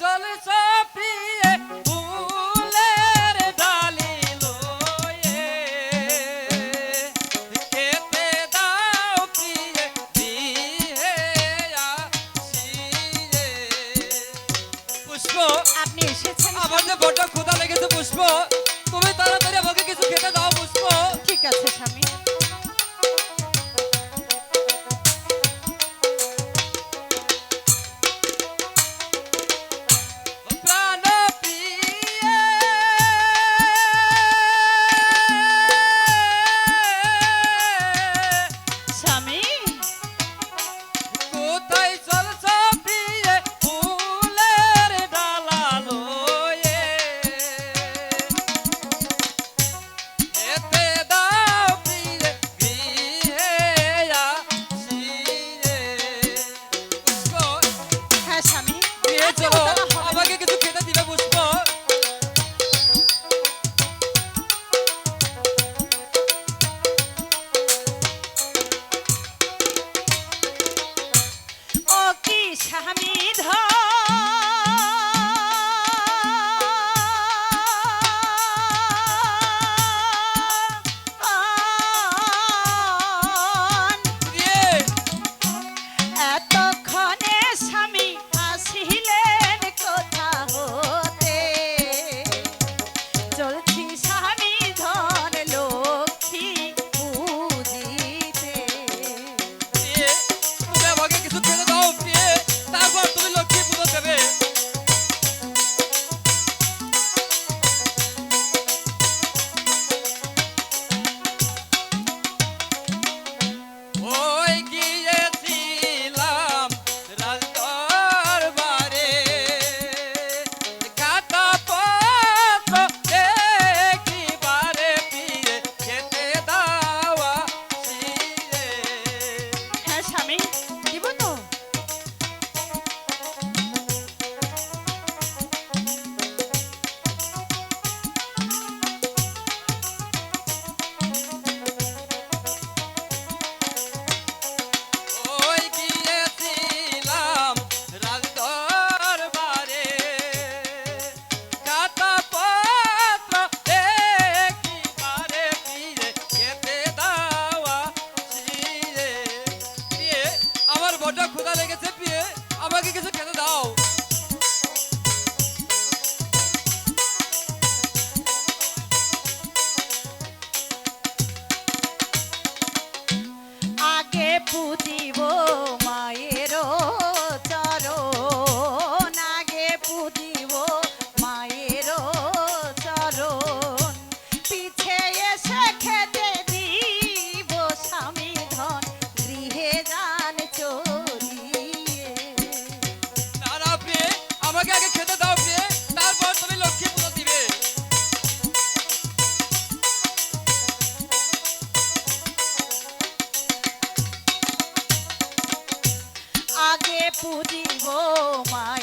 চলেছ প্রিয়ে ফুলের ডালি লয়ে। খেতে দাও প্রিয়ে দিয়ে আসিয়ে। পুষ্প আপনি এসেছেন আমার যে বড় ক্ষুধা লেগেছে পুষ্প। পুজিব মায়ে মা